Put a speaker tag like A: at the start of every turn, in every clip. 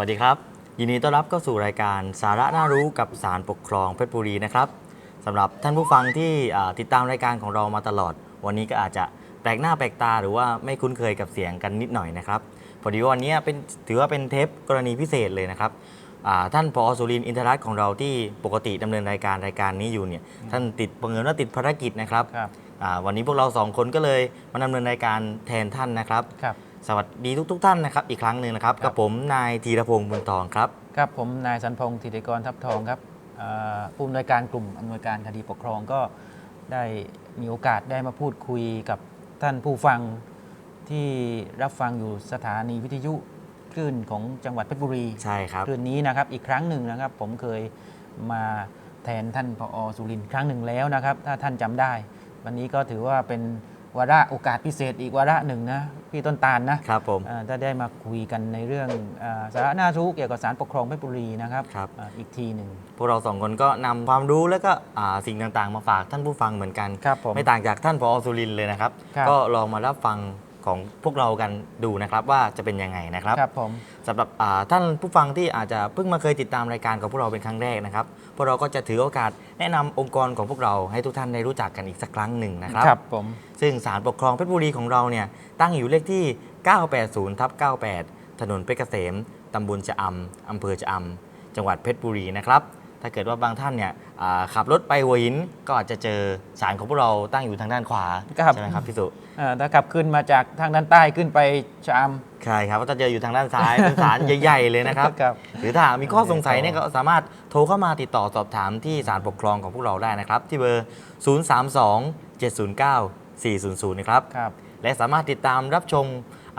A: วัสดีครับ ยินดีต้อนรับเข้าสู่รายการสาระน่ารู้กับสารปกครองเพชรบุรีนะครับสำหรับท่านผู้ฟังที่อ่าติดตามรายการของเรามาตลอด วันนี้ก็อาจจะแปลกหน้าแปลกตาหรือว่าไม่คุ้นเคยกับเสียงกันนิดหน่อยนะครับพอดีว่าวันนี้เป็นถือว่าเป็นเทปกรณีพิเศษเลยนะครับอ่าท่านพอสุรินทร์อินทรัตน์ของเราที่ปกติดำเนินรายการรายการนี้อยู่เนี่ยท่านติดบังเอิญว่าติดภารกิจนะครับ
B: ครับ
A: อ่าวันนี้พวกเราสองคนก็เลยมาดำเนินรายการแทนท่านนะครับ
B: ครับ
A: สวัสดีทุกทท่านนะครับ อีกครั้งหนึ่งนะครับ
B: ครั
A: กับบผมนายธีรพงศ์บุญทองครับ
B: ครับผมนายสันพงศ์ธิติกรทับทองครับเอ่อผู้อำนวยการกลุ่มอำนวยการคดีปกครองก็ได้มีโอกาสได้มาพูดคุยกับท่านผู้ฟังที่รับฟังอยู่สถานีวิทยุคลื่นของจังหวัดเพชรบุรี
A: ใช่ครับ
B: คลื่นนี้นะครับอีกครั้งหนึ่งนะครับ ผมเคยมาแทนท่านพอสุรินทร์ครั้งหนึ่งแล้วนะครับ ถ้าท่านจำได้ วันนี้ก็ถือว่าเป็น วาระโอกาสพิเศษอีกวาระหนึ่งนะพี่ต้นตาลนะ
A: ครับผม
B: อ่าถ้าได้มาคุยกันในเรื่องอาสาระน่ารู้เกี่ยวกับสารปกครองเพชรบุรีนะครับ
A: ครับ
B: อ่าอีกทีหนึ่ง
A: พวกเราสองคนก็นำความรู้แล้วก็อ่าสิ่งต่างๆ มาฝากท่านผู้ฟังเหมือนกัน
B: ครับผม
A: ไม่ต่างจากท่านพอสุรินทร์เลยนะครับ
B: ครับ
A: ก็ลองมารับฟังของพวกเรากันดูนะครับว่าจะเป็นยังไงนะครับ
B: ครับผม
A: สำหรับอ่าท่านผู้ฟังที่อาจจะเพิ่งมาเคยติดตามรายการของพวกเราเป็นครั้งแรกนะครับ พวกเราก็จะถือโอกาสแนะนำองค์กรของพวกเราให้ทุกท่านได้รู้จักกันอีกสักครั้งหนึ่งนะครับ
B: ครับผม
A: ซึ่งศาลปกครองเพชรบุรีของเราเนี่ยตั้งอยู่เลขที่ 980ทับ98 ถนนเพชรเกษม ตำบลชะอำ อำเภอชะอำ จังหวัดเพชรบุรีนะครับ ถ้าเกิดว่าบางท่านเนี่ยอ่าขับรถไปหัวหินก็อาจจะเจอศาลของพวกเราตั้งอยู่ทางด้านขวา
B: ครับ
A: ใช่ไหมครับพี่สุ
B: อ่าถ้าขับขึ้นมาจากทางด้านใต้ขึ้นไปชาม
A: ใช่ครับถ้าเจออยู่ทางด้านซ้าย เป็นศาลใหญ่ๆเลยนะครับ
B: ครับ
A: หรือถ้าหากมีข้อสงสัยเนี่ยก็สามารถโทรเข้ามาติดต่อสอบถามที่ศาลปกครองของพวกเราได้นะครับ ที่เบอร์ 032 709 400 นะครับ
B: ครับ
A: และสามารถติดตามรับชม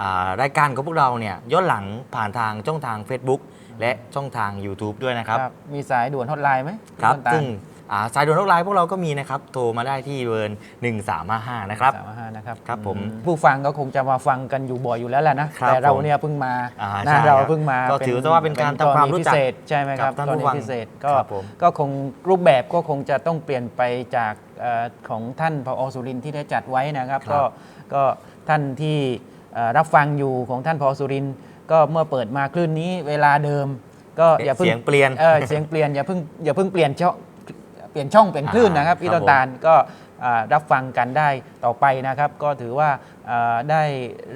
A: อ่ารายการของพวกเราเนี่ยย้อนหลังผ่านทางช่องทาง Facebook และช่องทาง YouTube ด้วยนะครับ
B: มีสายด่วนฮอตไลน์ไหม
A: ครับ
B: พี่ต้นตาล
A: ซึ่งอ่าสายด่วนโลกไลน์พวกเราก็มีนะครับ โทรมาได้ที่เบอร์1355 นะครับ
B: สามห้านะครับ
A: ครับผม
B: อืผู้ฟังก็คงจะมาฟังกันอยู่บ่อยอยู่แล้วแหละนะ
A: ครับ
B: แต่เรา
A: ผม
B: เนี่ยเพิ่งมา
A: อ่า
B: นะ
A: ใช่
B: เรา
A: ครับ
B: เพิ่งมา
A: ก็ถือว่าเป็นการทำความรู้จัก
B: พิเศษใช่ไหมครับ
A: กับท่าน
B: กร
A: ผู้
B: ณี
A: ฟัง
B: พิเศษก็
A: ครับผม
B: ก็คงรูปแบบก็คงจะต้องเปลี่ยนไปจากเอ่อของท่านพอสุรินทร์ที่ได้จัดไว้นะครับ
A: ครับ
B: ก็ก็ท่านที่เอ่อรับฟังอยู่ของท่านพอสุรินทร์ ก็เมื่อเปิดมาคลื่นนี้เวลาเดิม ก็อย่าเพิ่ง
A: เสียงเปลี่ยน
B: เออเสียงเปลี่ยนอย่าเพิ่งอย่าเพิ่งเปลี่ยนช่องเปลี่ยนช่องเปลี่ยนคลื่นนะครับ
A: อ่า
B: พี่
A: ครั
B: ต้
A: บ
B: นตาลก็อ่ารับฟังกันได้ต่อไปนะครับ ก็ถือว่าอ่าได้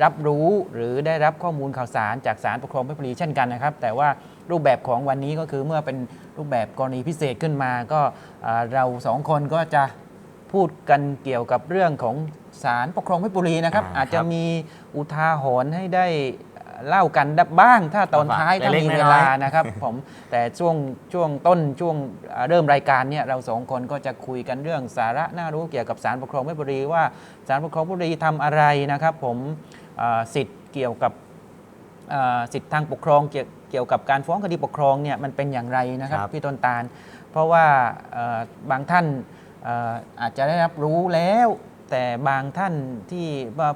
B: รับรู้หรือได้รับข้อมูลข่าวสารจากสารปกครองเพชรบุรีเช่นกันนะครับ แต่ว่ารูปแบบของวันนี้ก็คือเมื่อเป็นรูปแบบกรณีพิเศษขึ้นมา ก็อ่าเราสองคนก็จะพูดกันเกี่ยวกับเรื่องของสารปกครองเพชรบุรีนะครับ
A: อ่า
B: อาจจะ
A: ครับ
B: มีอุทาหรณ์ให้ได้ เล่ากันบ้างถ้าตอนท้ายถ้า
A: เล็ก
B: มี
A: ๆ
B: เว
A: น้อย
B: ลา
A: ๆ
B: นะครับผมแต่ช่วงช่วงต้นช่วงเอ่อเริ่มรายการเนี่ยเราสองคนก็จะคุยกันเรื่องสาระน่ารู้เกี่ยวกับสารปกครองเพชรบุรีว่าสารปกครองเพชรบุรีทำอะไรนะครับ ผมเอ่อสิทธิ์เกี่ยวกับเอ่อสิทธิทางปกครองเกี่ยวเกี่ยวกับการฟ้องคดีปกครองเนี่ยมันเป็นอย่างไรนะครับ
A: ครับ
B: พี่ต้นตาล เพราะว่าเอ่อบางท่านเอ่ออาจจะได้รับรู้แล้ว แต่บางท่านที่ว่าอ่า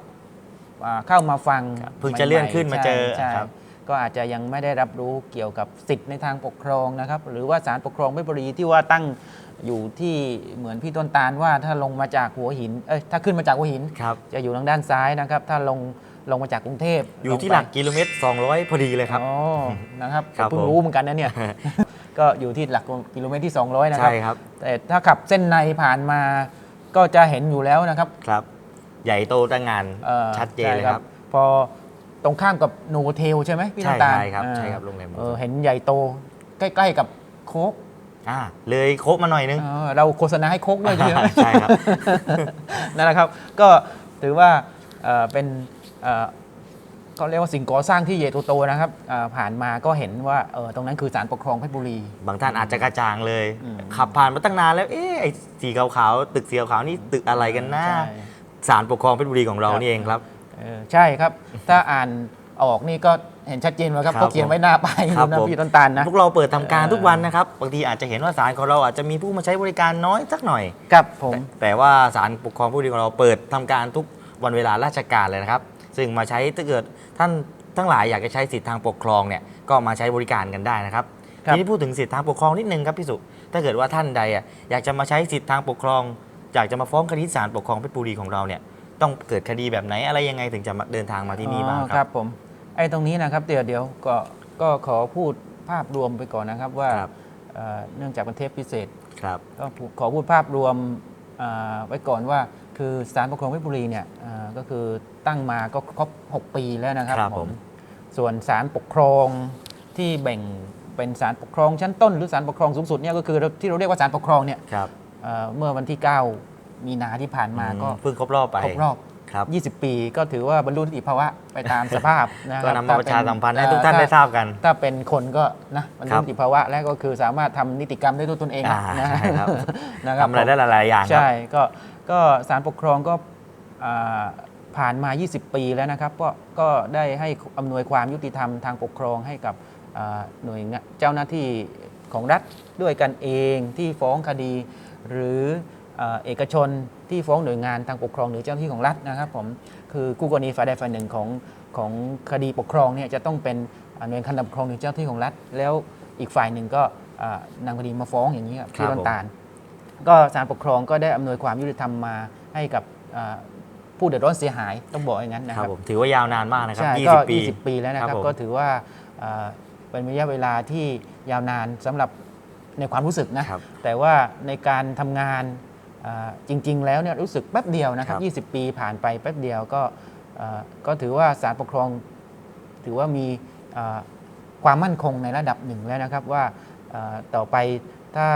B: เข้ามาฟัง
A: ครับเพิ่งจะเลื่อนขึ้นมาเจอ
B: ใช่
A: ครับ
B: ก็อาจจะยังไม่ได้รับรู้เกี่ยวกับสิทธิ์ในทางปกครองนะครับ หรือว่าศาลปกครองเพชรบุรีที่ว่าตั้งอยู่ที่เหมือนพี่ต้นตาลว่าถ้าลงมาจากหัวหินเอ้ยถ้าขึ้นมาจากหัวหิน
A: ครับ
B: จะอยู่ทางด้านซ้ายนะครับ ถ้าลงลงมาจากกรุงเทพ
A: อยู่ที่
B: ง
A: ห
B: ไป
A: ลักกิโลเมตร 200 พอดีเลยครับ
B: อ๋อนะครับ
A: ครับ
B: เพิ่ง
A: ผม
B: รู้เหมือนกันนะเนี่ยก็อยู่ที่หลักกิโลเมตรที่ 200 นะครั
A: ใช่
B: บ
A: ครับ
B: แต่ถ้าขับเส้นในผ่านมาก็จะเห็นอยู่แล้วนะครับ
A: ครับ ใหญ่โตตั้งงาน
B: อ่อ
A: ชัดเจนเลย
B: ใช่
A: ครับ
B: พอตรงข้ามกับโนเทลใช่ไหมพี่
A: ใช่
B: น้ำตาล
A: ใช่ครับ
B: อ่า
A: ใช่ครับโรงแรม
B: เออเห็นใหญ่โตใกล้ๆกับโค้ก
A: อ่าเลยโคบมาหน่อยนึง
B: เออเราโฆษณาให้โค้กด้วยใช่ไหม
A: ใช่ครับ
B: นั่นแหละครับก็ถือว่าเอ่อเป็นเอ่อเขาเรียกว่าสิ่งก่อสร้างที่ใหญ่โตๆนะครับเอ่อผ่านมาก็เห็นว่าเออตรงนั้นคือศาลปกครองเพชรบุรี
A: บางท่านอาจจะกระจ่างเลย
B: อืม
A: ขับผ่านมาตั้งนานแล้ว เอ๊ะไอ้สีขาวๆตึกสีขาวๆนี่ตึกอะไรกันนะ
B: ใช่
A: ศาลปกครองเพชรบุรีของเรา
B: ครับ
A: นี่เองครับ
B: เออใช่ครับ ถ้าอ่านออกนี่ก็เห็นชัดเจนเลยครับ
A: ครับ
B: ก็เขียนไว้หน้าป้าย
A: ครับ
B: นะ
A: ผม
B: พี่ต้นตาลนะ
A: พวกเราเปิดทำการ
B: เออ
A: ทุกวันนะครับบางทีอาจจะเห็นว่าศาลของเราอาจจะมีผู้มาใช้บริการน้อยสักหน่อย
B: ครับผม
A: แต่แต่ว่าศาลปกครองผู้ดีของเราเปิดทำการทุกวันเวลาราชการเลยนะครับ ซึ่งมาใช้ถ้าเกิดท่านทั้งหลายอยากจะใช้สิทธิทางปกครองเนี่ยก็มาใช้บริการกันได้นะครับ
B: ครับ
A: ทีนี้พูดถึงสิทธิทางปกครองนิดนึงครับพี่สุถ้าเกิดว่าท่านใดอะอยากจะมาใช้สิทธิทางปกครอง อยากจะมาฟ้องคดีศาลปกครองเพชรบุรีของเราเนี่ยต้องเกิดคดีแบบไหนอะไรยังไงถึงจะมาเดินทางมาที่นี่บ้าง
B: อ๋อ
A: ค
B: ค
A: รั
B: รับ บผมไอ้ตรงนี้นะครับเดี๋ยวเดี๋ยวก็ก็ขอพูดภาพรวมไปก่อนนะครับว่า
A: ครับ
B: เอ่อเนื่องจากเป็นเทปพิเศษ
A: ครับ
B: ก็ขอพูดภาพรวมอ่าไว้ก่อนว่า คือศาลปกครองเพชรบุรีเนี่ยอ่าก็คือตั้งมาก็ครบ 6 ปีแล้วนะครับ
A: ครับผม
B: ส่วนศาลปกครองที่แบ่งเป็นศาลปกครองชั้นต้นหรือศาลปกครองสูงสุดเนี่ยก็คือที่เราเรียกว่าศาลปกครองเนี่ย
A: ครับ
B: เอ่อเมื่อวันที่ 9 มีนาที่ผ่านมาก็
A: อืเพิ่งครบรอบไป
B: ครบรอบ
A: ครับ
B: 20 ปีก็ถือว่าบรรลุนิติภาวะไปตามสภาพนะค
A: ก็
B: รับ
A: นำมาประชาสัมพันธ์ให้ทุกท่าน
B: เอ่อ
A: ได้ทราบกัน
B: ถ้าเป็นคนก็นะบรร
A: ค
B: ลุ
A: รับ
B: นิติภาวะแล้วก็คือสามารถทำนิติกรรมได้ด้วยตนเอง
A: อ่า
B: นะ
A: ใช่ครับ
B: นะครับ
A: ทำอะไรได้หลาย ๆ อย่างครับ
B: ใช่ก็ก็ศาลปกครองก็อ่าผ่านมา 20 ปีแล้วนะครับ ก็ก็ได้ให้อำนวยความยุติธรรมทางปกครองให้กับอ่าหน่วยงานเจ้าหน้าที่ของรัฐด้วยกันเองที่ฟ้องคดี หรืออ่าเอกชนที่ฟ้องหน่วยงานทางปกครองหรือเจ้าหน้าที่ของรัฐนะครับผมคือคู่กรณีฝ่ายใดฝ่ายหนึ่งของของคดีปกครองเนี่ยจะต้องเป็นอ่าหน่วยงานทางปกครองหรือเจ้าหน้าที่ของรัฐ แล้วอีกฝ่ายหนึ่งก็อ่านำคดีมาฟ้องอย่างนี้ครับ
A: ครั
B: ที่
A: บ
B: ต้น
A: ผม
B: ตาล ก็ศาลปกครองก็ได้อำนวยความยุติธรรมมาให้กับอ่าผู้เดือดร้อนเสียหายต้องบอกอย่างนั้นนะ
A: ค
B: ค
A: รั
B: รั
A: บบผมถือว่ายาวนานมากนะครับ
B: ใช่ก็
A: 20 ปี
B: 20 ปีแล้วนะค
A: ครั
B: รั
A: บบผม
B: ก็ถือว่าอ่าเป็นระยะเวลาที่ยาวนานสำหรับ ในความรู้สึกนะ
A: ครับ
B: แต่ว่าในการทำงานอ่าจริง ๆ แล้วเนี่ยรู้สึกแป๊บเดียวนะครั
A: ครับ
B: บ 20 ปีผ่านไปแป๊บเดียวก็อ่าก็ถือว่าศาลปกครอง ถือว่ามีอ่าความมั่นคงในระดับหนึ่งแล้วนะครับว่าอ่าต่อไปถ้า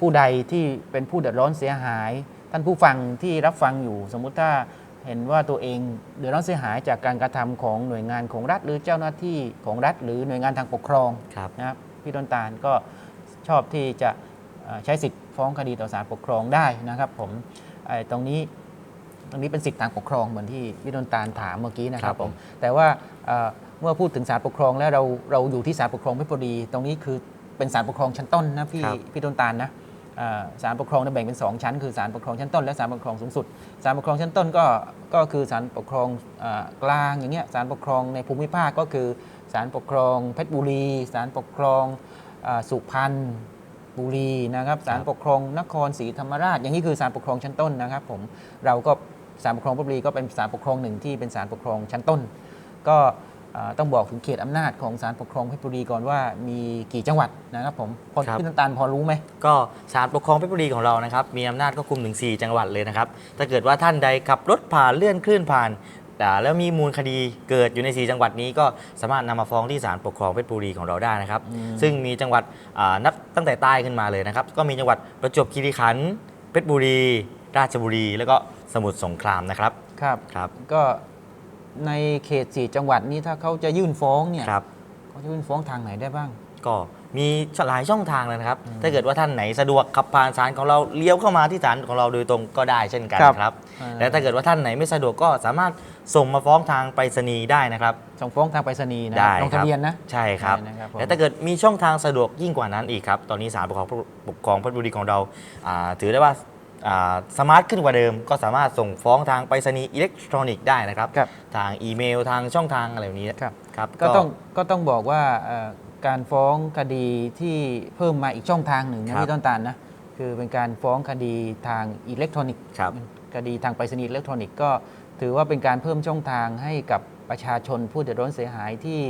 B: ผู้ใดที่เป็นผู้เดือดร้อนเสียหาย ท่านผู้ฟังที่รับฟังอยู่ สมมุติถ้าเห็นว่าตัวเองเดือดร้อนเสียหายจากการกระทำของหน่วยงานของรัฐ หรือเจ้าหน้าที่ของรัฐ หรือหน่วยงานทางปกครอง
A: ครับ
B: นะครับพี่ต้นตาลก็ ชอบที่จะเอ่อใช้สิทธิ์ฟ้องคดีต่อศาลปกครองได้นะครับผมไอ้ตรงนี้ตรงนี้เป็นสิทธิทางปกครองเหมือนที่พี่ต้นตาลถามเมื่อกี้นะค
A: ครั
B: รับบผ
A: ผมม
B: แต่ว่าเอ่อเมื่อพูดถึงศาลปกครองแล้วเราเราอยู่ที่ศาลปกครองเพชรบุรีตรงนี้คือเป็นศาลปกครองชั้นต้นนะพี่
A: ครับ
B: พี่ต้นตาลนะเอ่อศาลปกครองเนี่ยแบ่งเป็นสองชั้น คือศาลปกครองชั้นต้นและศาลปกครองสูงสุดศาลปกครองชั้นต้นก็ก็คือศาลปกครองเอ่อกลางอย่างเงี้ยศาลปกครองในภูมิภาคก็คือศาลปกครองเพชรบุรีศาลปกครองเอ่อ สุพรรณบุรีนะครับศาลปกครองนครศรีธรรมราช อย่างนี้คือศาลปกครองชั้นต้นนะครับผมเราก็ศาลปกครองเพชรบุรีก็เป็นศาลปกครองหนึ่งที่เป็นศาลปกครองชั้นต้น ก็เอ่อต้องบอกถึงเขตอำนาจของศาลปกครองเพชรบุรีก่อนว่ามีกี่จังหวัดนะครับผมพอ
A: ครับ
B: พี่น้ำตาลพอรู้ไหม
A: ก็ศาลปกครองเพชรบุรีของเรานะครับมีอำนาจก็คุมถึง4จังหวัดเลยนะครับถ้าเกิดว่าท่านใดขับรถผ่านเลื่อนคลื่นผ่านอ่า แล้วมีมูลคดีเกิดอยู่ใน 4 จังหวัดนี้ก็สามารถนำมาฟ้องที่ศาลปกครองเพชรบุรีของเราได้นะครับ
B: อืม
A: ซึ่งมีจังหวัดอ่านับตั้งแต่ใต้ขึ้นมาเลยนะครับ ก็มีจังหวัดประจวบคีรีขันธ์เพชรบุรี ราชบุรี แล้วก็สมุทรสงครามนะครับ
B: ครับ
A: ครับ
B: ก็ในเขตสี่จังหวัดนี้ถ้าเขาจะยื่นฟ้องเนี่ย
A: ครับ
B: เขาจะยื่นฟ้องทางไหนได้บ้าง
A: ก็ มีหลายช่องทางเลยนะครับ ถ้าเกิดว่าท่านไหนสะดวกขับผ่านศาลของเราเลี้ยวเข้ามาที่ศาลของเราโดยตรงก็ได้เช่นกัน
B: ครับ
A: ครับ
B: อ่า
A: และถ้าเกิดว่าท่านไหนไม่สะดวกก็สามารถส่งมาฟ้องทางไปรษณีย์ได้นะครับ
B: ส่งฟ้องทางไปรษณีย์นะ
A: ได้
B: ลง
A: ครั
B: ทะ
A: บ
B: เบียนนะ
A: ใช่ครับ
B: ใช่นะครับผม
A: และถ้าเกิดมีช่องทางสะดวกยิ่งกว่านั้นอีกครับ ตอนนี้ศาลปกครองปกครองเพชรบุรีของเราอ่าถือได้ว่าอ่าสมาร์ทขึ้นกว่าเดิม ก็สามารถส่งฟ้องทางไปรษณีย์อิเล็กทรอนิกส์ได้นะครับ
B: ครับ
A: ทางอีเมลทางช่องทางอะไรแบบนี้
B: ครับ
A: ครับ
B: ก็ต้องก็ต้องบอกว่าเอ่อ การฟ้องคดีที่เพิ่มมาอีกช่องทางหนึ่งนะพี่ต้นตาลนะคือเป็นการฟ้องคดีทางอิเล็กทรอนิกส์
A: ครับ
B: คดีทางไปรษณีย์อิเล็กทรอนิกส์ก็ถือว่าเป็นการเพิ่มช่องทางให้กับประชาชนผู้เดือดร้อนเสียหายที่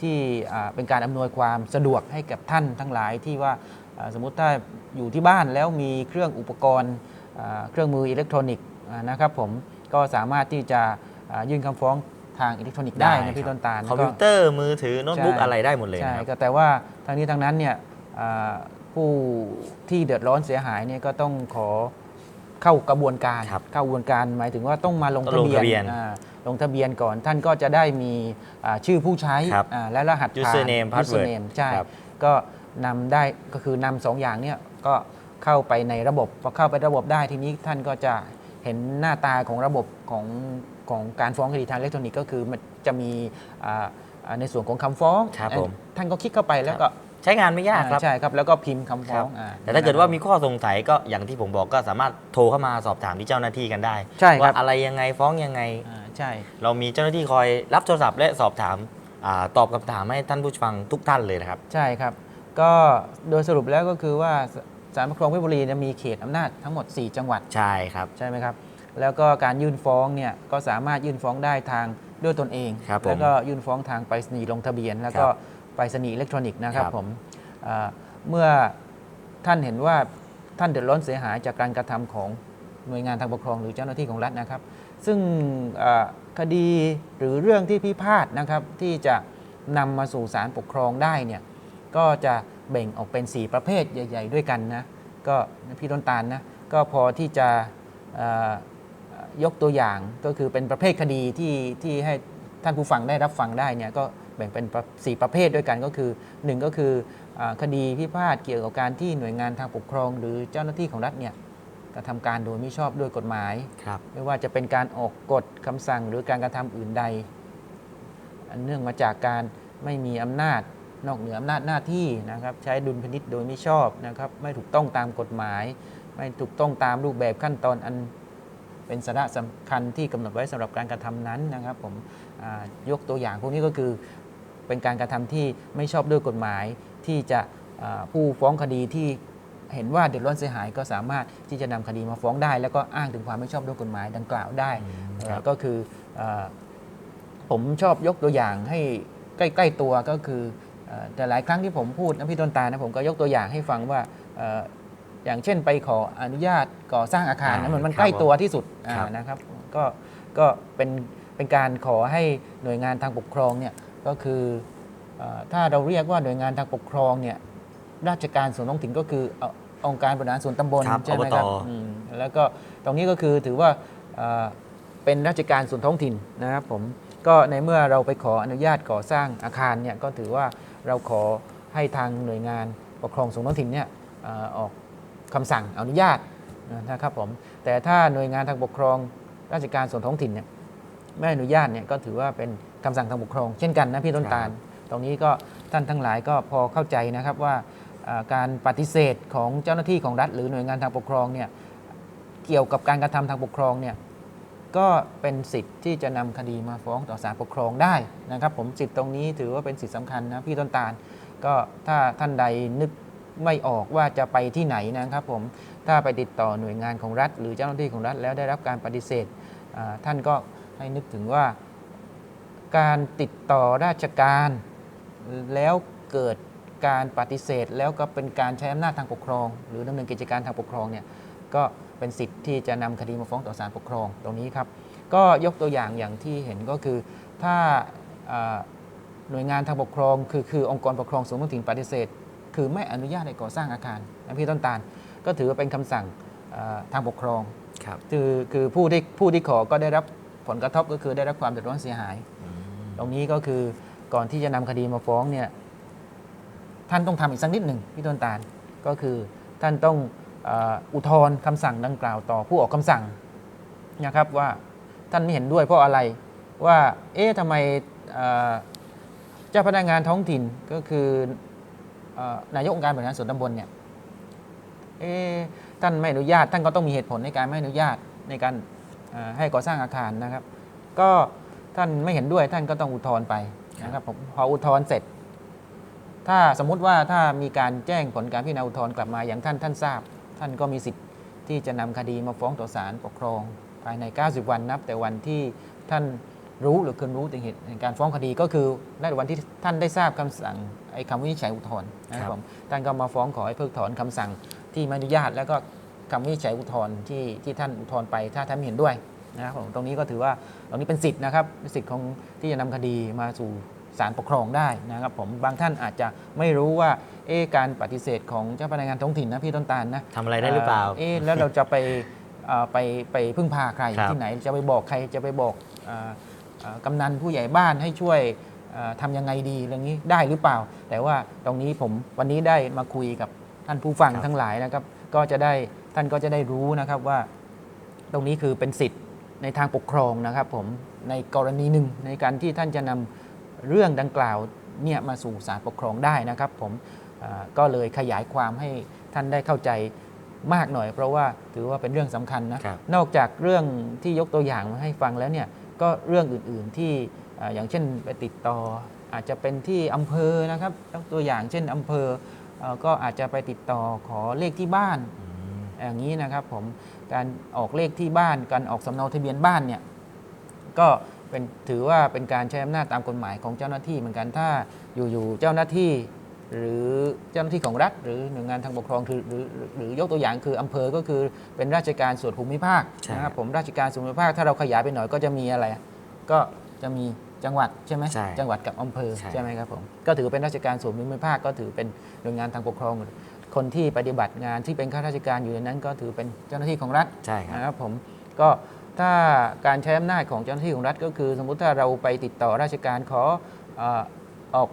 B: ที่อ่าเป็นการอำนวยความสะดวกให้กับท่านทั้งหลายที่ว่าอ่าสมมุติถ้าอยู่ที่บ้านแล้วมีเครื่องอุปกรณ์อ่าเครื่องมืออิเล็กทรอนิกส์อ่านะครับผมก็สามารถที่จะอ่ายื่นคำฟ้อง ทางอิเล็กทรอนิกส์ได้
A: ได้
B: นะพี่
A: ครับ
B: ต้นตาล
A: คอม
B: ก็
A: พิวเตอร์มือถือโน้ตบุ๊ก
B: ใช่
A: อะไรได้หมดเลย
B: ใช่
A: นะครับ
B: ก็แต่ว่าทั้งนี้ทั้งนั้นเนี่ยอ่าผู้ที่เดือดร้อนเสียหายเนี่ยก็ต้องขอเข้ากระบวนการ
A: ครับ
B: เข้ากระบวนการหมายถึงว่าต้องมาลง
A: ต้อง
B: ทะ
A: ลง
B: เบียน
A: ทะเบียน
B: อ่าลงทะเบียนก่อนท่านก็จะได้มีอ่าชื่อผู้ใช้
A: ครับ
B: อ่าและรหัสผ่าน
A: Username password
B: username ใช่
A: ครับ
B: ก็นำได้ก็คือนำสองอย่างเนี่ยก็เข้าไปในระบบพอเข้าไประบบได้ทีนี้ท่านก็จะเห็นหน้าตาของระบบของ ของการฟ้องคดีทางอิเล็กทรอนิกส์ก็คือมันจะมีอ่าอ่าในส่วนของคำฟ้อง
A: ครับผม
B: ท่านก็คลิกเข้าไปแล้วก็
A: ใช้งานไม่ยากครับ
B: ใช่ครับ แล้วก็พิมพ์คำฟ้อง
A: ครับ
B: อ่
A: แต่ถ้าเกิดว่ามีข้อสงสัยก็อย่างที่ผมบอกก็สามารถโทรเข้ามาสอบถามที่เจ้าหน้าที่กันได้
B: ใช่ค
A: ว่า
B: รับ
A: อะไรยังไงฟ้องยังไง
B: อ่าใช่
A: เรามีเจ้าหน้าที่คอยรับโทรศัพท์และสอบถามอาตอบคำถามให้ท่านผู้ฟังทุกท่านเลยนะครับ
B: ใช่ครับ ก็โดยสรุปแล้วก็คือว่าสศาลปกครองเพชรบุรีเนี่ยมีเขตอำนาจทั้งหมด 4 จังหวัด
A: ใช่ครับ
B: ใช่ไหมครับ แล้วก็การยื่นฟ้องเนี่ยก็สามารถยื่นฟ้องได้ทางด้วยตนเอง
A: ครับผม
B: แล้วก็ยื่นฟ้องทางไปรษณีย์ลงทะเบียน แล้วก็
A: ครับ
B: ไปรษณีย์อิเล็กทรอนิกส์นะครับ
A: ครับ
B: ผมเอ่อเมื่อท่านเห็นว่าท่านเดือดร้อนเสียหายจากการกระทำของหน่วยงานทางปกครองหรือเจ้าหน้าที่ของรัฐนะครับ ซึ่งเอ่อคดีหรือเรื่องที่พิพาทนะครับที่จะนำมาสู่ศาลปกครองได้เนี่ย ก็จะแบ่งออกเป็น 4 ประเภทใหญ่ ๆ ด้วยกันนะ ก็พี่ต้นตาลนะ ก็พอที่จะเอ่อ ยกตัวอย่างก็คือเป็นประเภทคดีที่ที่ให้ท่านผู้ฟังได้รับฟังได้เนี่ยก็แบ่งเป็นประสี่ประเภทด้วยกันก็คือ 1 ก็คืออาคดีพิพาทเกี่ยวกับการที่หน่วยงานทางปกครอง หรือเจ้าหน้าที่ของรัฐเนี่ยกระทำการโดยไม่ชอบด้วยกฎหมาย
A: ครับ
B: ไม่ว่าจะเป็นการออกกฎคำสั่งหรือการกระทำอื่นใดอันเนื่องมาจากการไม่มีอำนาจนอกเหนืออำนาจหน้าที่นะครับใช้ดุลพินิษโดยไม่ชอบนะครับไม่ถูกต้องตามกฎหมาย ไม่ถูกต้องตามรูปแบบขั้นตอนอัน เป็นสาระสำคัญที่กำหนดไว้สำหรับการกระทำนั้นนะครับผมอ่ายกตัวอย่างพวกนี้ก็คือเป็นการกระทำที่ไม่ชอบด้วยกฎหมายที่จะอ่าผู้ฟ้องคดีที่เห็นว่าเดือดร้อนเสียหายก็สามารถที่จะนำคดีมาฟ้องได้ แล้วก็อ้างถึงความไม่ชอบด้วยกฎหมายดังกล่าวได้
A: อืม
B: เอ่อ
A: ครับ
B: ก็คือเอ่อผมชอบยกตัวอย่างให้ใกล้ ๆตัวก็คือเอ่อแต่หลายครั้งที่ผมพูดนะพี่ต้นตาลนะผมก็ยกตัวอย่างให้ฟังว่าเอ่ออย่างเช่นไปขออนุญาตก่อสร้างอาคารนะ
A: อ่า
B: มันมัน
A: ครับ
B: ใกล้ตัวที่สุด
A: ครับ
B: อ่านะครับ ก็ก็เป็นเป็นการขอให้หน่วยงานทางปกครองเนี่ยก็คือเอ่อถ้าเราเรียกว่าหน่วยงานทางปกครองเนี่ยราชการส่วนท้องถิ่นก็คือเอ่อองค์การบริหารส่วนตำบล
A: ครับ
B: ใช่ไหมครับ
A: อบต
B: อืมแล้วก็ตรงนี้ก็คือถือว่าเอ่อเป็นราชการส่วนท้องถิ่นนะครับผมก็ในเมื่อเราไปขออนุญาตก่อสร้างอาคารเนี่ยก็ถือว่าเราขอให้ทางหน่วยงานปกครองส่วนท้องถิ่นเนี่ยเอ่อออก คำสั่งอนุญาตนะครับผมแต่ถ้าหน่วยงานทางปกครองราชการส่วนท้องถิ่นเนี่ยไม่อนุญาตเนี่ยก็ถือว่าเป็นคำสั่งทางปกครอง เช่นกันนะพี่ต้นตาล ตรงนี้ก็ท่านทั้งหลายก็พอเข้าใจนะครับว่าเอ่อการปฏิเสธของเจ้าหน้าที่ของรัฐ หรือหน่วยงานทางปกครองเนี่ยเกี่ยวกับการกระทำทางปกครองเนี่ยก็เป็นสิทธิ์ที่จะนำคดีมาฟ้องต่อศาลปกครองได้นะครับ ผมสิทธิ์ตรงนี้ถือว่าเป็นสิทธิสำคัญนะพี่ต้นตาล ก็ถ้าท่านใดนึก ไม่ออกว่าจะไปที่ไหนนะครับผมถ้าไปติดต่อหน่วยงานของรัฐ หรือเจ้าหน้าที่ของรัฐ แล้วได้รับการปฏิเสธท่านก็ให้นึกถึงว่า การติดต่อราชการ แล้วเกิดการปฏิเสธ แล้วก็เป็นการใช้อำนาจทางปกครอง หรือดำเนินกิจการทางปกครองเนี่ยก็เป็นสิทธิ์ที่จะนำคดีมาฟ้องต่อศาลปกครองตรงนี้ครับ ก็ยกตัวอย่างอย่างที่เห็นก็คือ ถ้าอ่าหน่วยงานทางปกครอง คือคือองค์กรปกครองส่วนท้องถิ่นปฏิเสธ คือไม่อนุญาตให้ก่อสร้างอาคารนะพี่ต้นตาล ก็ถือว่าเป็นคำสั่งอ่าทางปกครอง
A: ครับ
B: คือคือผู้ที่ผู้ที่ขอก็ได้รับผลกระทบก็คือได้รับความเดือดร้อนเสียหาย
A: อืม
B: ตรงนี้ก็คือก่อนที่จะนำคดีมาฟ้องเนี่ยท่านต้องทำอีกสักนิดหนึ่งพี่ต้นตาลก็คือท่านต้องเอ่ออุทธรณ์คำสั่งดังกล่าวต่อผู้ออกคำสั่งนะครับว่าท่านไม่เห็นด้วยเพราะอะไรว่าเอ๊ะทำไมเอ่อเจ้าพนักงานท้องถิ่นก็คือเอ่อ นายกองค์การบริหารส่วนตำบลเนี่ยเอท่านไม่อนุญาตท่านก็ต้องมีเหตุผลในการไม่อนุญาตในการให้ก่อสร้างอาคารนะครับ ก็ท่านไม่เห็นด้วยท่านก็ต้องอุทธรณ์ไปนะครับผมพออุทธรณ์เสร็จ ถ้าสมมุติว่าถ้ามีการแจ้งผลการพิจารณาอุทธรณ์กลับมาอย่างท่านท่านทราบ ท่านก็มีสิทธิ์ที่จะนำคดีมาฟ้องต่อศาลปกครอง ภายใน 90 วันนับ แต่วันที่ท่าน รู้หรือคืนรู้ถึงเหตุแห่งการฟ้องคดีก็คือในวันที่ท่านได้ทราบคำสั่งไอ้คำวินิจฉัยอุทธรณ์นะค
A: ครั
B: รับบผมท่านก็มาฟ้องขอให้เพิกถอนคำสั่งที่ไม่อนุญาต แล้วก็คำวินิจฉัยอุทธรณ์ที่ที่ท่านอุทธรณ์ไปถ้าท่านไม่เห็นด้วยนะครับผมตรงนี้ก็ถือว่าตรงนี้เป็นสิทธิ์นะครับเป็นสิทธิ์ของที่จะนำคดีมาสู่ศาลปกครองได้นะครับผมบางท่านอาจจะไม่รู้ว่าเอ๊ะการปฏิเสธของเจ้าพนักงานท้องถิ่นนะพี่ต้นตาลนะ
A: ทำอะไรได้หรือเปล่า
B: เอ๊ะแล้วเราจะไปเอ่อไปไปพึ่งพาใคร
A: ครับ
B: ที่ไหนจะไปบอกใครจะไปบอกเอ่อเอ่อ กำนันผู้ใหญ่บ้านให้ช่วยเอ่อทำยังไงดีเรื่องนี้ได้หรือเปล่า แต่ว่าตรงนี้ผมวันนี้ได้มาคุยกับท่านผู้ฟัง
A: ครับ
B: ทั้งหลายนะครับ ก็จะได้ท่านก็จะได้รู้นะครับว่า ตรงนี้คือเป็นสิทธิ์ในทางปกครองนะครับ ผมในกรณีหนึ่งในการที่ท่านจะนำเรื่องดังกล่าวเนี่ยมาสู่ศาลปกครองได้นะครับ ผมอ่าก็เลยขยายความให้ท่านได้เข้าใจมากหน่อย เพราะว่าถือว่าเป็นเรื่องสำคัญนะครับนอกจากเรื่องที่ยกตัวอย่างมาให้ฟังแล้วเนี่ย ก็เรื่องอื่นๆที่อ่าอย่างเช่นไปติดต่อ อาจจะเป็นที่อำเภอนะครับยกตัวอย่างเช่นอำเภอเอ่อก็อาจจะไปติดต่อขอเลขที่บ้าน
A: อืม
B: อย่างนี้นะครับผมการออกเลขที่บ้าน การออกสำเนาทะเบียนบ้านเนี่ยก็เเป็นถือว่าเป็นการใช้อำนาจตามกฎหมายของเจ้าหน้าที่เหมือนกันถ้าอยู่ๆเจ้าหน้าที่ หรือเจ้าหน้าที่ของรัฐ หรือหน่วยงานทางปกครองคือหรือหรือหรือยกตัวอย่างคืออำเภอก็คือเป็นราชการส่วนภูมิภาค
A: ใช่
B: นะครับผมราชการส่วนภูมิภาคถ้าเราขยายไปหน่อยก็จะมีอะไรอะก็จะมีจังหวัดใช่ไหม
A: ใช่
B: จังหวัดกับอำเภอ
A: ใช่
B: ใช่ไหมครับผมก็ถือเป็นราชการส่วนภูมิภาคก็ถือเป็นหน่วยงานทางปกครอง คนที่ปฏิบัติงานที่เป็นข้าราชการอยู่ในนั้น ก็ถือเป็นเจ้าหน้าที่ของรัฐ
A: ใช่ครับ
B: นะครับผมก็ถ้าการใช้อำนาจของเจ้าหน้าที่ของรัฐก็คือ สมมุติถ้าเราไปติดต่อราชการขอเอ่อออก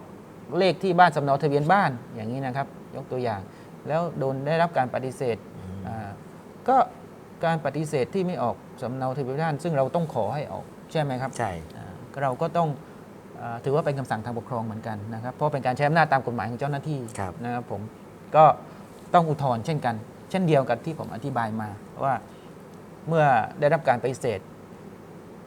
B: เลขที่บ้านสำเนาทะเบียนบ้านอย่างนี้นะครับ ยกตัวอย่าง แล้วโดนได้รับการปฏิเสธอ่าก็การปฏิเสธที่ไม่ออกสำเนาทะเบียนบ้าน ซึ่งเราต้องขอให้ออกใช่ไหมครับ
A: ใช่
B: อ่าเราก็ต้องอ่าถือว่าเป็นคำสั่งทางปกครองเหมือนกันนะครับเพราะเป็นการใช้อำนาจตามกฎหมายของเจ้าหน้าที่
A: ครับ
B: นะครับผมก็ต้องอุทธรณ์เช่นกัน เช่นเดียวกับที่ผมอธิบายมาว่าเมื่อได้รับการปฏิเสธ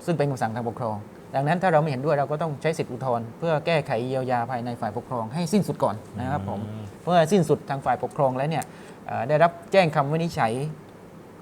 B: ซึ่งเป็นคำสั่งทางปกครอง ดังนั้นถ้าเราไม่เห็นด้วยเราก็ต้องใช้สิทธิอุทธรณ์เพื่อแก้ไขเยียวยาภายในฝ่ายปกครองให้สิ้นสุดก่อนนะครับผม
A: อืม
B: เมื่อสิ้นสุดทางฝ่ายปกครองแล้วเนี่ยเอ่อได้รับแจ้งคำวินิจฉัย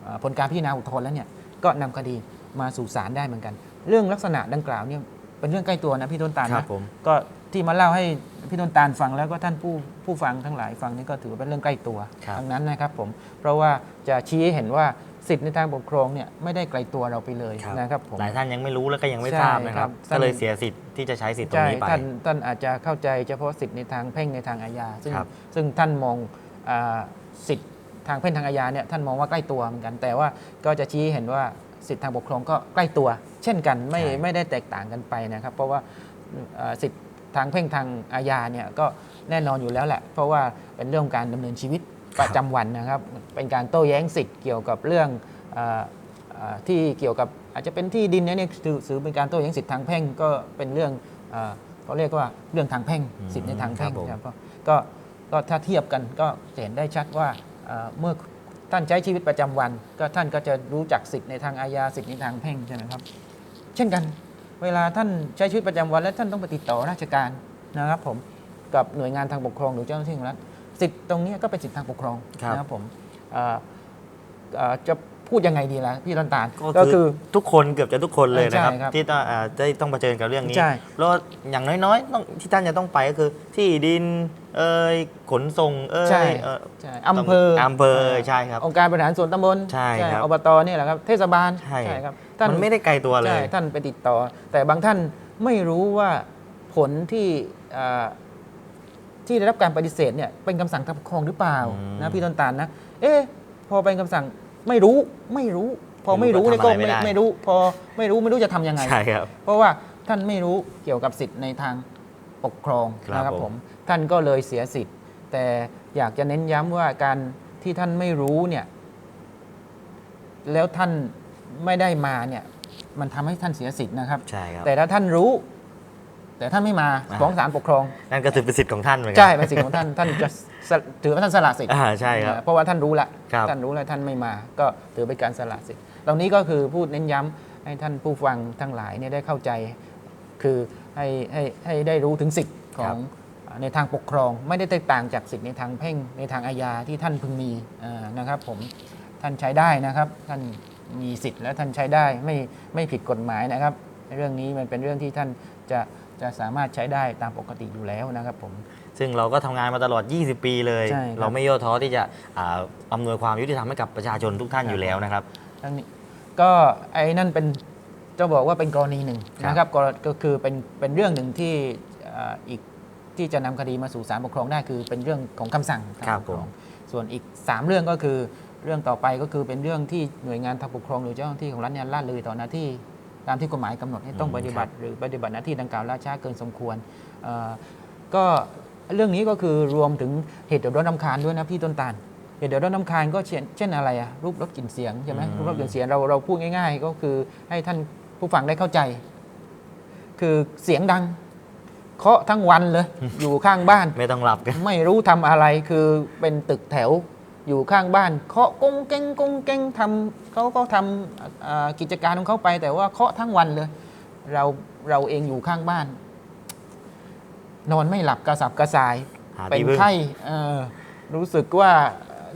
B: เอ่อผลการพิจารณาอุทธรณ์แล้วเนี่ยก็นำคดีมาสู่ศาลได้เหมือนกัน เรื่องลักษณะดังกล่าวเนี่ยเป็นเรื่องใกล้ตัวนะพี่ต้นตาล
A: ครับ
B: นะ
A: ผม
B: ก็ที่มาเล่าให้พี่ต้นตาลฟังแล้วก็ท่านผู้ผู้ฟังทั้งหลายฟังนี่ก็ถือว่าเป็นเรื่องใกล้ตัว
A: ครับ
B: ทั้งนั้นนะครับผมเพราะว่าจะชี้ให้เห็นว่า สิทธิในทางปกครองเนี่ยไม่ได้ไกลตัวเราไปเลย
A: ครับ
B: นะครับผม
A: หลายท่านยังไม่รู้แล้วก็ยังไม่
B: ใช่
A: ทราบนะครับ
B: ครับ
A: ก็เลยเสียสิทธิ์ที่จะใช้สิทธิ์ตรง
B: ใช่
A: นี้ไป
B: ท่านท่านอาจจะเข้าใจเฉพาะสิทธิในทางแพ่งในทางอาญาซึ่ง
A: ครับ
B: ซึ่งท่านมองอาสิทธิทางแพ่งทางอาญาเนี่ยท่านมองว่าใกล้ตัวเหมือนกัน แต่ว่าก็จะชี้ให้เห็นว่าสิทธิทางปกครองก็ใกล้ตัว เช่นกันไม่
A: ใช่
B: ไม่ได้แตกต่างกันไปนะครับ เพราะว่าอ่าสิทธิทางแพ่งทางอาญาเนี่ยก็แน่นอนอยู่แล้วแหละ เพราะว่าเป็นเรื่องของการดำเนินชีวิต ประจำวันนะครับ เป็นการโต้แย้งสิทธิ์เกี่ยวกับเรื่องอ่าอ่าที่เกี่ยวกับอาจจะเป็นที่ดินเนี่ยเนี่ยถือถือเป็นการโต้แย้งสิทธิทางแพ่งก็เป็นเรื่องอ่าเขาเรียกว่าเรื่องทางแพ่ง
A: อืม
B: สิทธิในทางแพ่ง
A: ครับผม
B: ครับก็ก็ก็ถ้าเทียบกันก็จะเห็นได้ชัดว่าเอ่อเมื่อท่านใช้ชีวิตประจำวัน ก็ท่านก็จะรู้จักสิทธิในทางอาญาสิทธิในทางแพ่งใช่ไหมครับ เช่นกันเวลาท่านใช้ชีวิตประจำวัน และท่านต้องไปติดต่อราชการนะครับผมกับหน่วยงานทางปกครองหรือเจ้าหน้าที่ของรัฐ สิทธิตรงเนี้ยก็เป็นสิทธิทางปกครอง
A: ครับ
B: นะครับผมเอ่อเอ่อจะพูดยังไงดีล่ะพี่ต้นตาล
A: ก็
B: ก็
A: คื
B: คืออ
A: ทุกคนเกือบจะทุกคนเลยนะครับ
B: ใช่ครับ
A: ที่ต้องอ่าได้ต้องเผชิญกับเรื่องนี้
B: ใช่
A: แล้วอย่างน้อยๆต้องที่ท่านจะต้องไปก็คือ ที่ดินเอ่ยขนส่งเอ่
B: ใช่
A: ยเอ่อ
B: ใช่อำเภอ
A: อำเภอใช่ครับ
B: องค์การบริหารส่วนตำบล
A: ใช่ครับ
B: อบตเนี่ยแหละครับ เทศบาล
A: ใช่
B: ครับท่าน
A: มันไม่ได้ไกลตัวเล
B: ใช่
A: ย
B: ท่านไปติดต่อ แต่บางท่านไม่รู้ว่าผลที่อ่า ที่ได้รับการปฏิเสธเนี่ยเป็นคำสั่งทางปกครองหรือเปล่า
A: อืม
B: นะพี่ต้นตาลนะ เอ๊ะพอเป็นคำสั่งไม่รู้ไม่รู้ พอไม่รู้เนี่ยก็
A: ไม่รู้ก็ทำอะไรไม่ได้
B: ไม่ไม่รู้ พอไม่รู้ไม่รู้จะทำยังไง
A: ใช่ครับ
B: เพราะว่าท่านไม่รู้เกี่ยวกับสิทธิ์ในทางปกครอง
A: ครับ
B: นะครับ
A: ผ
B: ผมม ท่านก็เลยเสียสิทธิ์ แต่อยากจะเน้นย้ำว่าการที่ท่านไม่รู้เนี่ยแล้วท่านไม่ได้มาเนี่ยมันทำให้ท่านเสียสิทธิ์นะครับ
A: ใช่ครับ
B: แต่ถ้าท่านรู้ แต่ท่านไม่มา
A: อ่า
B: ฟ้องศาลปกครอง
A: นั่นก็ถือเป็นสิทธิ์ของท่านเหมือนกั
B: ใช่เป็นสิทธิ์ของท่านท่านจะสละถือว่าท่านสละสิทธิ์
A: อ่าใช่ครับ
B: เพราะว่าท่านรู้ละ
A: ครับ
B: ท่านรู้แล้วท่านไม่มา ก็ถือเป็นการสละสิทธิ์ตรงนี้ก็คือพูดเน้นย้ำให้ท่านผู้ฟังทั้งหลายเนี่ยได้เข้าใจ คือให้ให้ให้ได้รู้ถึงสิทธิ์ของในทางปกครองไม่ได้แตกต่างจากสิทธิ์ในทางเพ่งในทางอาญาที่ท่านพึงมีอ่านะครับผมท่านใช้ได้นะครับ ท่านมีสิทธิ์และท่านใช้ได้ไม่ไม่ผิดกฎหมายนะครับ เรื่องนี้มันเป็นเรื่องที่ท่านจะ จะสามารถใช้ได้ตามปกติอยู่แล้วนะครับผม
A: ซึ่งเราก็ทำงานมาตลอด 20 ปีเลย
B: ใช่ครับ
A: เราไม่ย่อท้อที่จะอ่าอำนวยความยุติธรรมให้กับประชาชนทุกท่านอยู่แล้วนะครับ
B: ทั้งนี้ก็ไอ้นั่นเป็นจะบอกว่าเป็นกรณีหนึ่ง
A: ครับ
B: นะครับก็ก็คือเป็นเป็นเรื่องหนึ่งที่เอ่ออีกที่จะนำคดีมาสู่ศาลปกครองได้คือเป็นเรื่องของคำสั่งทาง
A: ครับ
B: ปกครอง
A: ผม
B: ส่วนอีก 3 เรื่องก็คือเรื่องต่อไปก็คือเป็นเรื่องที่หน่วยงานทางปกครองหรือเจ้าหน้าที่ของรัฐเนี่ยละเลยต่อหน้าที่ ตามที่กฎหมายกำหนดให้ต้องปฏิบัติ หรือปฏิบัติหน้าที่ดังกล่าวล่าช้าเกินสมควรเอ่อก็เรื่องนี้ก็คือรวมถึงเหตุเดือดร้อนรำคาญด้วยนะพี่ต้นตาลเหตุเดือดร้อนรำคาญก็เช่นเช่นอะไรอะรูปรถกลิ่นเสียงใช่ไหม
A: อืม
B: รูปรถกลิ่นเสียงเราเราพูดง่าย ๆ ก็คือให้ท่านผู้ฟังได้เข้าใจ คือเสียงดังเคาะทั้งวันเลย อยู่ข้างบ้าน
A: ไม่ต้องหลับกัน
B: ไม่รู้ทำอะไรคือเป็นตึกแถว อยู่ข้างบ้านเคาะกงเก้งกงเก้งทำเขาก็ทำอ่ากิจการของเขาไป แต่ว่าเคาะทั้งวันเลย เราเราเองอยู่ข้างบ้าน นอนไม่หลับกระสับกระส่าย
A: หา
B: เป็น
A: ที่พึ่ง
B: ไข้เอ่อรู้สึกว่า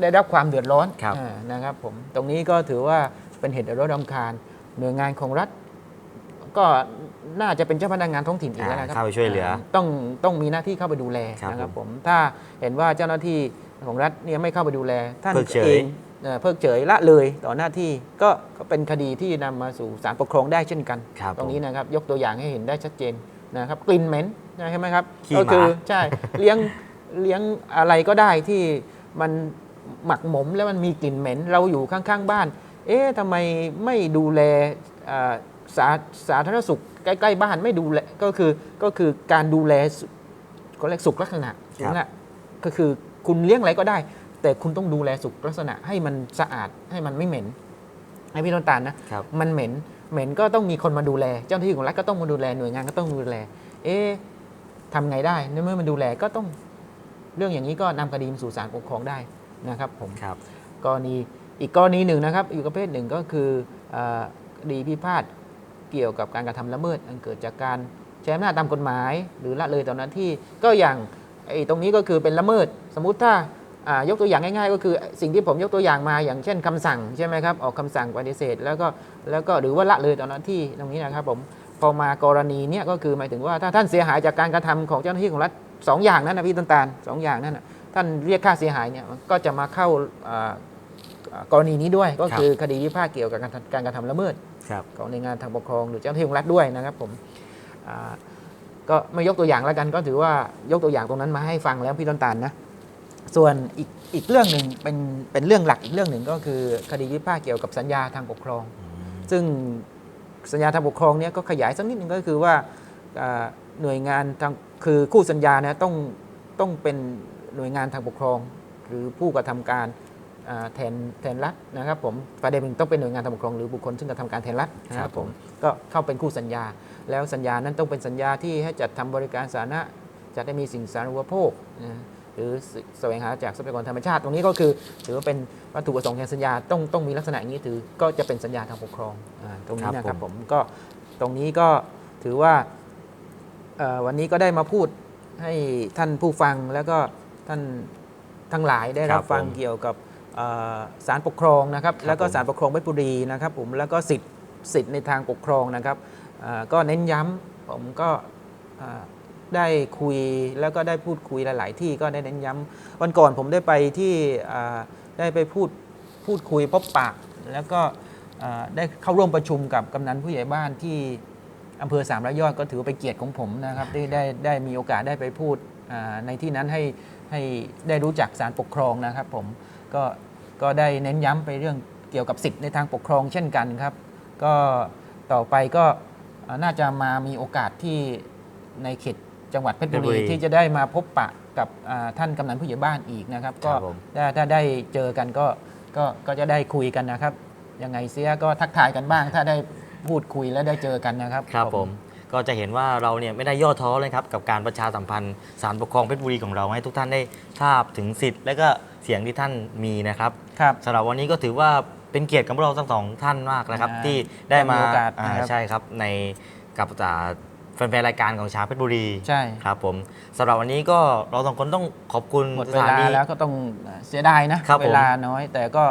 B: ได้รับความเดือดร้อน
A: ครับ
B: อ่านะครับผมตรงนี้ก็ถือว่าเป็นเหตุเดือดร้อนรำคาญหน่วยงานของรัฐ ก็น่าจะเป็นเจ้าพนักงานท้องถิ่นอีกแล้วนะครั
A: อ่าเข้าไปช่วยเหลือ
B: ต้องต้องมีหน้าที่เข้าไปดูแล
A: ครับ
B: นะครับผมถ้าเห็นว่าเจ้าหน้าที่ ของรัฐเนี่ยไม่เข้าไปดูแล ท่าน
A: เพิกเฉย
B: เองเอ่อเพิกเฉยละเลยต่อหน้าที่ก็ก็เป็นคดีที่นำมาสู่ศาลปกครองได้เช่นกัน
A: ครับ
B: ตรงนี้
A: ผม
B: นะครับยกตัวอย่างให้เห็นได้ชัดเจนนะครับกลิ่นเหม็นใช่ไหมครับ
A: ขี้
B: ก็
A: หมา
B: คืใช่ เลี้ยงเลี้ยงอะไรก็ได้ที่มันหมักหมมแล้วมันมีกลิ่นเหม็น เราอยู่ข้างๆบ้าน เอ๊ะทำไมไม่ดูแลอ่าสาสาธารณสุขใกล้ๆบ้านไม่ดูแลก็คือก็คือการดูแลสุก็เรียกสุขลักษณะสุขลักษณะก็คือ คุณเลี้ยงอะไรก็ได้ แต่คุณต้องดูแลสุขลักษณะให้มันสะอาดให้มันไม่เหม็นให้พี่ต้นตาลนะ
A: ครับ
B: มันเหม็น เหม็นก็ต้องมีคนมาดูแล เจ้าหน้าที่ของรัฐก็ต้องมาดูแล หน่วยงานก็ต้องมาดูแล เอ๊ะทำไงได้ในเมื่อมันดูแลก็ต้อง เรื่องอย่างนี้ก็นำคดีมาสู่ศาลปกครองได้นะครับผม
A: ครับ
B: กรณีอีกกรณีหนึ่งนะครับอีกประเภทหนึ่งก็คืออาคดีพิพาทเกี่ยวกับการกระทำละเมิดอันเกิดจากการใช้อำนาจตามกฎหมาย หรือละเลยต่อหน้าที่ก็อย่าง ไอ้ตรงนี้ก็คือเป็นละเมิด สมมุติถ้าอ่ายกตัวอย่างง่าย ๆ ก็คือสิ่งที่ผมยกตัวอย่างมาอย่างเช่นคำสั่งใช่ไหมครับออกคำสั่งปฏิเสธ แล้วก็แล้วก็หรือว่าละเลยต่อหน้าที่ตรงนี้นะครับผมพอมากรณีเนี้ยก็คือหมายถึงว่าถ้าท่านเสียหายจากการกระทำของเจ้าหน้าที่ของรัฐสองอย่างนั้นนะพี่ต้นตาลสองอย่างนั้นนะท่านเรียกค่าเสียหายเนี่ยมันก็จะมาเข้าอ่าอ่ากรณีนี้ด้วยก็
A: ครับ
B: คือคดีพิพาทเกี่ยวกับการทำการกระทำละเมิด
A: ครับ
B: ของในวยงานทางปกครองหรือเจ้าหน้าที่ของรัฐด้วยนะครับผมอ่า ก็ไม่ยกตัวอย่างแล้วกันก็ถือว่ายกตัวอย่างตรงนั้นมาให้ฟังแล้วพี่ต้นตาลนะส่วนอีกอีกเรื่องหนึ่งเป็นเป็นเรื่องหลักอีกเรื่องหนึ่งก็คือคดีพิพาทเกี่ยวกับสัญญาทางปกครอง ซึ่งสัญญาทางปกครองเนี้ยก็ขยายสักนิดหนึ่งก็คือว่าอ่าหน่วยงานทางคือคู่สัญญานะต้องต้องเป็นหน่วยงานทางปกครอง หรือผู้กระทำการอ่าแทนแทนรัฐนะครับผมประเด็นหนึ่งต้องเป็นหน่วยงานทางปกครองหรือบุคคลซึ่งกระทำการแทนรัฐนะค
A: ครั
B: รั
A: บบผ
B: ผมมก็เข้าเป็นคู่สัญญา แล้วสัญญานั้นต้องเป็นสัญญาที่ให้จัดทำบริการสาธารณะจะได้มีสิ่งสาธารณูปโภคนะหรือแสวงหาจากทรัพยากรธรรมชาติ ตรงนี้ก็คือ ถือว่าเป็นวัตถุประสงค์แทนสัญญาต้องต้องมีลักษณะอย่างนี้ถือก็จะเป็นสัญญาทางปกครองอตรงนี้นะค
A: รับผ
B: มก็ตรงนี้ก็ถือว่าวันนี้ก็ได้มาพูดให้ท่านผู้ฟังแล้วก็ท่านทั้งหลายได้รับฟังเกี่ยวกับเอ่อศาลปกครองนะครับ แล้วก็ศาลปกครองเพชรบุรีนะครับผมแล้วก็สิทธิ์สิทธิ์ในทางปกครองนะครับ ก็เน้นย้ำผมก็ได้คุยแล้วก็ได้พูดคุยหลาย ๆ ที่ก็ได้เน้นย้ำวันก่อนผมได้ไปที่ได้ไปพูดพูดคุยพบปะ แล้วก็ได้เข้าร่วมประชุมกับกำนันผู้ใหญ่บ้านที่อำเภอสามร้อยยอดก็ถือเป็นเกียรติของผมนะครับที่ได้ได้มีโอกาสได้ไปพูดในที่นั้นให้ให้ได้รู้จักศาลปกครองนะครับผมก็ก็ได้เน้นย้ำไปเรื่องเกี่ยวกับสิทธิในทางปกครองเช่นกันครับ ก็ต่อไปก็ น่าจะมามีโอกาสที่ในเขตจังหวัดเพชรบุ
A: เพชรบุรี
B: รีที่จะได้มาพบปะกับอ่าท่านกำนันผู้ใหญ่บ้านอีกนะครับ ก็
A: ครับผม
B: ถ้าถ้าได้เจอกันก็ก็ก็จะได้คุยกันนะครับ ยังไงเสียก็ทักทายกันบ้าง ถ้าได้พูดคุยและได้เจอกันนะครับ
A: ครับผมก็จะเห็นว่าเราเนี่ยไม่ได้ย่อท้อเลยครับกับการประชาสัมพันธ์ศาลปกครองเพชรบุรีของเราให้ทุกท่านได้ทราบถึงสิทธิ์และก็เสียงที่ท่านมีนะครับ
B: ครับ
A: สำหรับวันนี้ก็ถือว่า เป็นเกียรติกับพวกเราทั้งสองท่านมากนะครับ
B: อ่า
A: ที่ได้มา
B: ได้มีโอกาส
A: อ่า
B: นะครับ
A: ใช่ครับในกับอ่าแฟนๆรายการของชาวเพชรบุรี
B: ใช่
A: ครับผมสำหรับวันนี้ก็เราสองคนต้องขอบคุณ
B: หมด
A: ส
B: เว
A: ถา
B: ลา
A: นี
B: แล้วก็ต้องเสียดายนะ ครับ
A: ผม
B: เวลาน้อย แต่ก็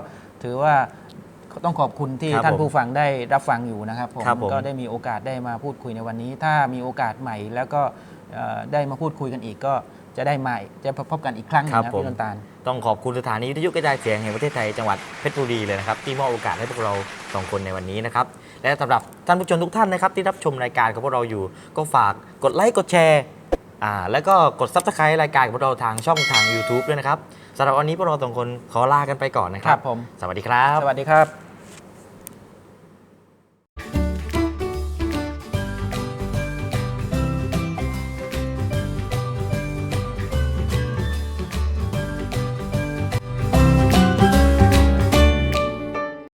B: ถือว่าต้องขอบคุณที่
A: ครับ
B: ท่าน
A: ผม
B: ผู้ฟังได้รับฟังอยู่นะครับผม
A: ครับผม
B: ก็ได้มีโอกาสได้มาพูดคุยในวันนี้ ถ้ามีโอกาสใหม่แล้วก็เอ่อได้มาพูดคุยกันอีกก็จะได้ใหม่จะพบกันอีกครั้งหนึง
A: ครับ
B: นะ
A: ผม
B: พี่น้ำตาล
A: ต้องขอบคุณสถานีวิทยุกระจายเสียงแห่งประเทศไทยจังหวัดเพชรบุรีเลยนะครับที่มอบโอกาสให้พวกเราสองคนในวันนี้นะครับและสำหรับท่านผู้ชมทุกท่านนะครับที่รับชมรายการของพวกเราอยู่ ก็ฝากกดไลค์กดแชร์อ่าแล้วก็กดซับสไครต์รายการของพวกเราทางช่องทาง YouTube ด้วยนะครับสำหรับวันนี้พวกเราสองคนขอลากันไปก่อนนะค
B: ค
A: รั
B: รับบผม
A: สวัสดีครับ
B: สวัสดีครับ